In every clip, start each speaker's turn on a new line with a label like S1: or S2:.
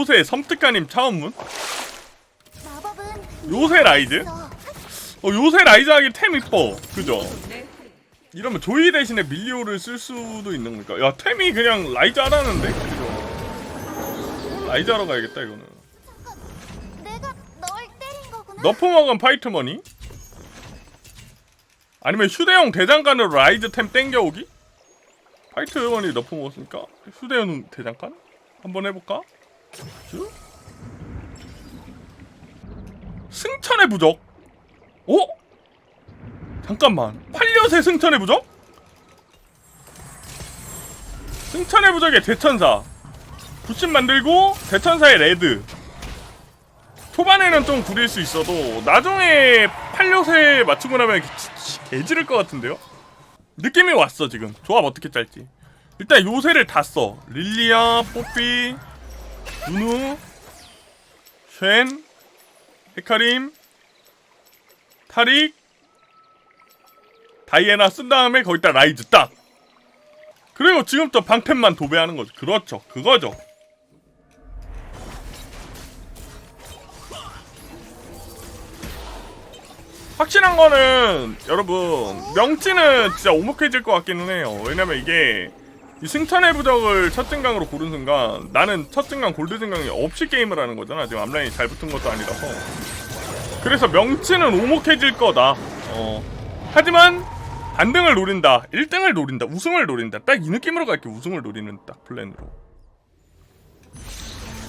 S1: 요새 섬뜩한님 차원문? 요새 라이즈?
S2: 어
S1: 요새 라이즈 하기 템 이뻐 그죠? 이러면 조이 대신에 밀리오를 쓸 수도 있는 거니까 야 템이 그냥 라이즈 하라는데? 그죠? 라이즈 하러 가야겠다 이거는
S2: 내가 널 때린 거구나.
S1: 너프 먹은 파이트머니? 아니면 휴대용 대장간으로 라이즈 템 땡겨오기? 파이트머니 너프 먹었으니까 휴대용 대장간? 한번 해볼까? 쭉. 승천의 부적? 어? 잠깐만 8엿의 승천의 부적? 승천의 부적의 대천사 부심 만들고 대천사의 레드 초반에는 좀 구릴 수 있어도 나중에 8엿에 맞추고 나면 개지를 것 같은데요? 느낌이 왔어 지금 조합 어떻게 짤지 일단 요새를 다 써 릴리아, 뽀삐, 누누, 쉔, 헤카림, 타릭, 다이애나 쓴 다음에 거기다 라이즈 딱. 그리고 지금부터 방템만 도배하는 거죠 그렇죠. 그거죠. 확실한 거는 여러분 명치는 진짜 오목해질 것 같기는 해요. 왜냐면 이게 이 승천의 부적을 첫 증강으로 고른 순간 나는 첫 증강 골드 증강이 없이 게임을 하는 거잖아. 지금 앞라인이 잘 붙은 것도 아니라서. 그래서 명치는 오목해질 거다. 어. 하지만 반등을 노린다. 1등을 노린다. 우승을 노린다. 딱 이 느낌으로 갈게. 우승을 노리는 딱 플랜으로.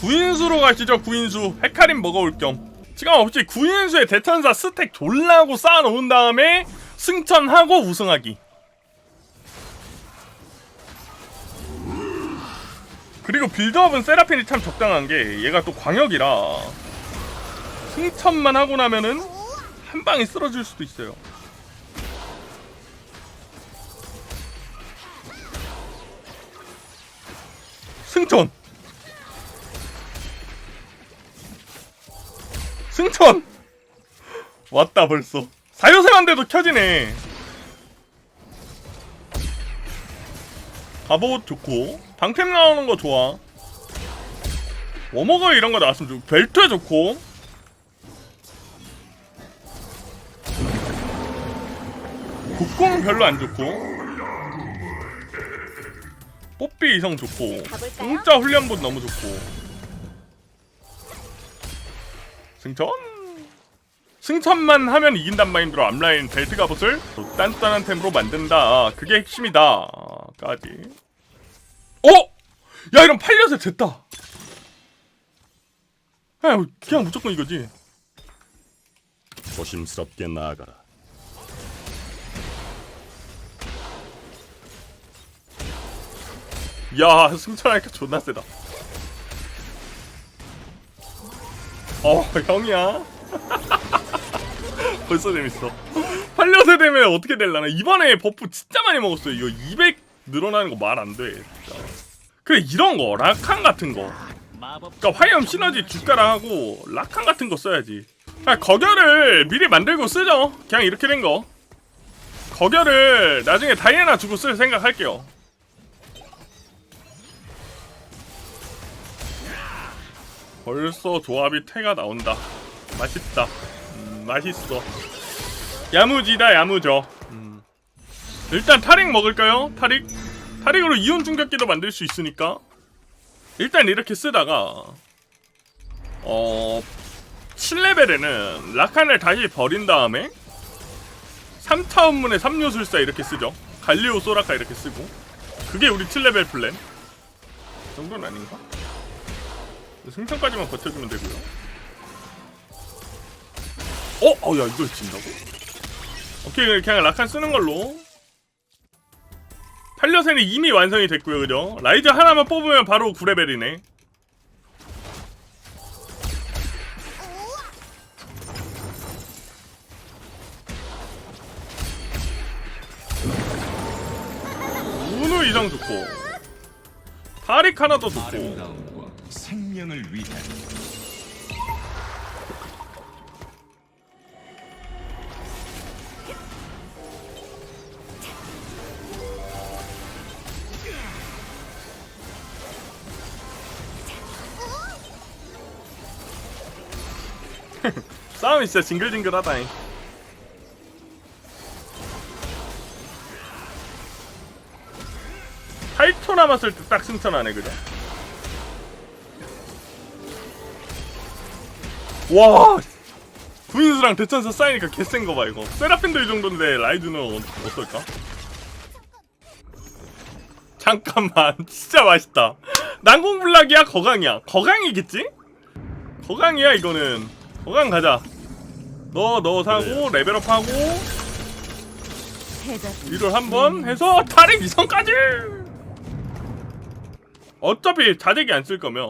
S1: 구인수로 가시죠. 구인수. 헤카림 먹어올 겸. 시간 없이 구인수의 대천사 스택 졸라고 쌓아놓은 다음에 승천하고 우승하기. 그리고 빌드업은 세라핀이 참 적당한 게 얘가 또 광역이라 승천만 하고 나면은 한 방에 쓰러질 수도 있어요. 승천! 승천! 왔다 벌써 사요새만 돼도 켜지네 갑옷 좋고. 방템 나오는 거 좋아. 워머거 이런 거 나왔으면 좋고. 벨트 좋고. 국공은 별로 안 좋고. 뽀삐 이성 좋고? 공짜 훈련복 너무 좋고. 승천 승천만 하면 이긴단 마인드로 앞라인 벨트 갑옷을 또 단단한 템으로 만든다. 그게 핵심이다. 까지. 어? 야 이런 8엿에 됐다. 야 그냥 무조건 이거지.
S3: 조심스럽게 나아가라.
S1: 야 승천하니까 존나 세다. 어 형이야 벌써 재밌어. 8려세 되면 어떻게 될라나? 이번에 버프 진짜 많이 먹었어요. 이거 200 늘어나는 거 말 안돼 진짜. 그래 이런 거 라칸 같은 거. 그니까 화염 시너지 주가락하고 라칸 같은 거 써야지. 아, 거결을 미리 만들고 쓰죠. 그냥 이렇게 된거. 거결을 나중에 다이애나 주고 쓸 생각할게요. 벌써 조합이 태가 나온다. 맛있다. 음, 맛있어. 야무지다 야무져. 음. 일단 타릭 먹을까요? 타릭? 타릭으로 이온 충격기도 만들 수 있으니까 일단 이렇게 쓰다가 어 7레벨에는 라칸을 다시 버린 다음에 3차 업문에 3요술사 이렇게 쓰죠. 갈리오 소라카 이렇게 쓰고 그게 우리 7레벨 플랜 그 정도는 아닌가? 승천까지만 버텨주면 되고요. 어? 어, 야, 이걸 진다고? 오케이, 그냥 라칸 쓰는 걸로. 팔려센이 이미 완성이 됐고요, 그죠? 라이즈 하나만 뽑으면 바로 9레벨이네. 우누 이상 좋고. 타릭 하나 더 좋고.
S4: 생명을 위해
S1: 싸움이 진짜 징글징글하다잉 팔초 남았을 때 딱 승천하네 그죠? 와 구인수랑 대천사 쌓이니까 개센 거봐 이거 세라핀도 이 정도인데 라이드는 어- 어떨까? 잠깐만 진짜 맛있다 난공불락이야 거강이야 거강이겠지? 거강이야 이거는 거강 가자. 너 너 사고 레벨업하고 이걸 한번 해서 탈익 이성까지! 어차피 자재기 안 쓸 거면.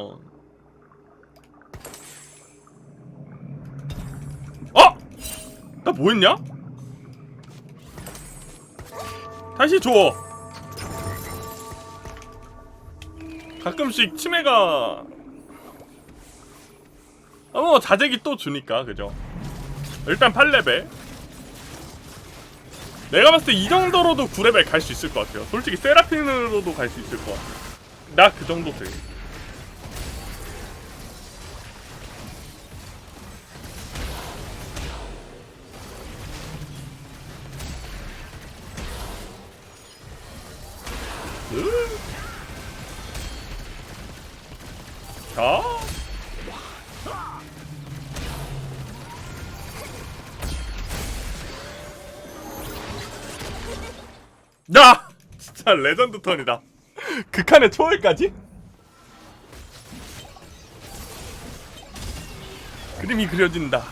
S1: 어? 나 뭐 했냐? 다시 줘. 가끔씩 치매가 어 자재기 또 주니까 그죠? 일단 8레벨. 내가 봤을 때 이 정도로도 9레벨 갈 수 있을 것 같아요. 솔직히 세라핀으로도 갈 수 있을 것 같아 나그 정도 돼 으. 야! 진짜 레전드 턴이다. 극한의 초월까지? 그림이 그려진다.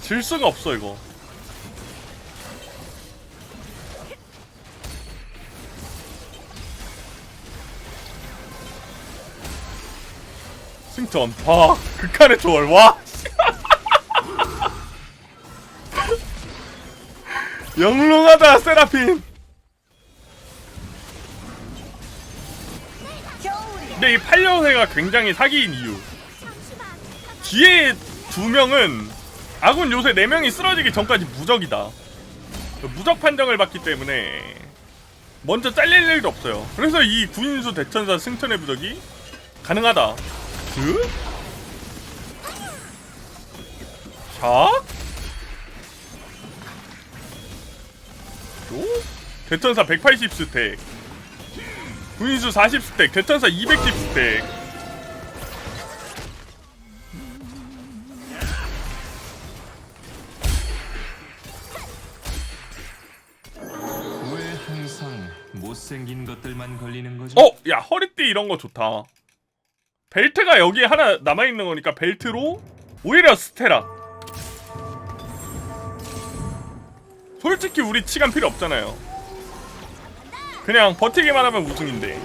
S1: 질 수가 없어 이거. 승천. 와, 극한의 초월. 와. 영롱하다 세라핀. 근데 이 8년회가 굉장히 사기인 이유. 뒤에 두 명은 아군 요새 4명이 쓰러지기 전까지 무적이다. 무적 판정을 받기 때문에 먼저 잘릴 일도 없어요. 그래서 이 구인수 대천사 승천의 부적이 가능하다. 그? 자? 대천사 180 스택. 구인수 40 스택. 대천사 210 스택.
S4: 왜 항상 못생긴 것들만 걸리는 거죠?
S1: 어! 야 허리띠 이런 거 좋다. 벨트가 여기에 하나 남아있는 거니까 벨트로 오히려 스테라 솔직히 우리 치간 필요 없잖아요 그냥 버티기만 하면 우승인데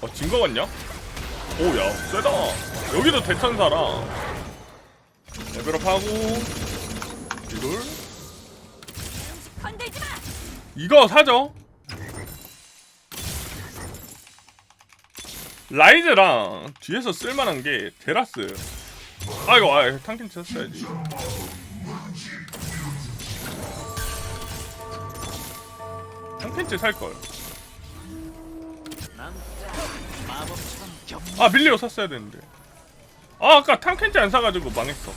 S1: 어, 진 거 같냐? 오, 야, 세다. 여기도 대천사라. 레벨업하고, 이걸. 이거 사죠. 라이즈랑 뒤에서 쓸만한 게 데라스. 아이고, 아, 탕킨 쳤어야지. 탕켄치 살걸. 아, 밀리오 샀어야 되는데. 아, 아까 탕켄치 안 사가지고 망했어.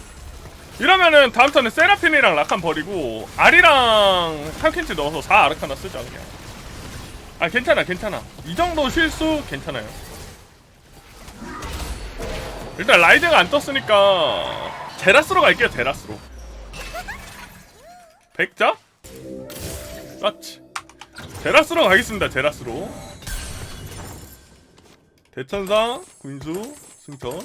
S1: 이러면은 다음 턴에 세라핀이랑 라칸 버리고 아리랑 탕켄치 넣어서 4 아르카나 쓰자 그냥 아 괜찮아 괜찮아 이 정도 실수 괜찮아요 일단 라이즈가 안 떴으니까 제라스로 갈게요 제라스로 백자? 그렇지 제라스로 가겠습니다 제라스로 대천사 군수 승천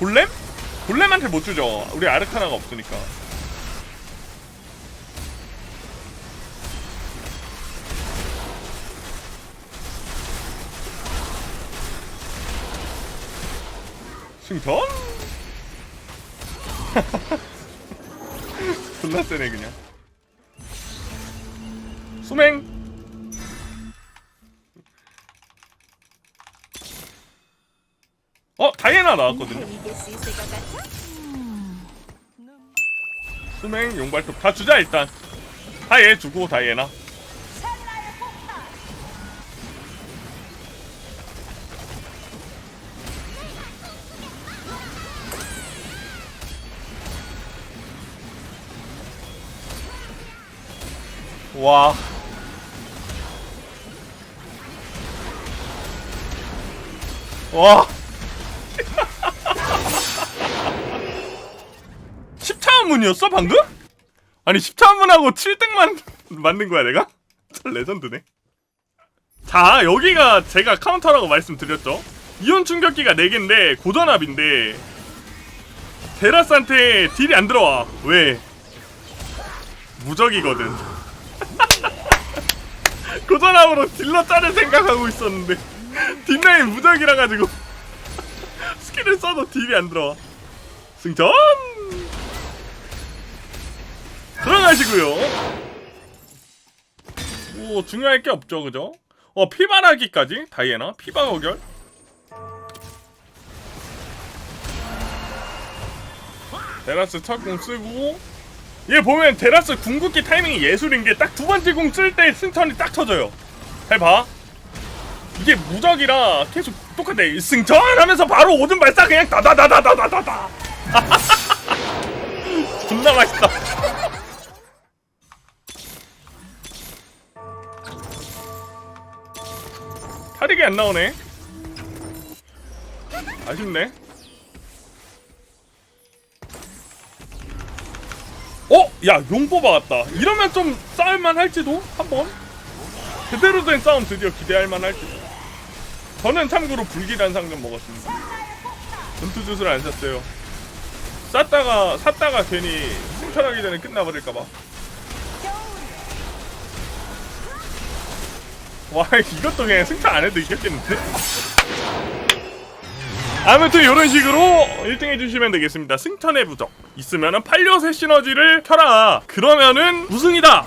S1: 골렘? 골렘한테 못 주죠. 우리 아르카나가 없으니까. 승천? 존나 세네 그냥. 수맹. 어 다이애나 나왔거든요. 수맹 용발톱 다 주자 일단 다얘 주고 다 얘나 와 와. 10차원문이었어 방금? 아니 10차원문하고 7등만 만든 거야 내가? 참 레전드네 자 여기가 제가 카운터라고 말씀드렸죠 이온 충격기가 4개인데 고전압인데 데라스한테 딜이 안 들어와 왜? 무적이거든 고전압으로 딜러 짜를 생각하고 있었는데. 뒷라인 무적이라 가지고. 스킬을 써도 딜이 안 들어와. 승전 들어가시고요. 오 중요할 게 없죠 그죠? 어 피바라기까지? 다이애나? 피바거결? 데라스 첫공 쓰고 얘 보면 데라스 궁극기 타이밍이 예술인 게 딱 두 번째 공쓸때 승천이 딱 터져요. 잘봐. 이게 무적이라 계속 똑같아. 승천 하면서 바로 오줌 발사 그냥 다다다다다다다. 존나 맛있다. 타릭이 안 나오네. 아쉽네 어? 야 용 뽑아왔다. 이러면 좀 싸울만 할지도 한번? 제대로 된 싸움 드디어 기대할 만 할지도 저는 참고로 불길한 상점 먹었습니다. 전투주술 안 샀어요. 쌌다가 샀다가 괜히 승천하기 전에 끝나버릴까봐. 와 이것도 그냥 승천 안 해도 이겼겠는데 아무튼 이런 식으로 1등 해주시면 되겠습니다. 승천의 부적. 있으면은 팔려세 시너지를 켜라. 그러면은 우승이다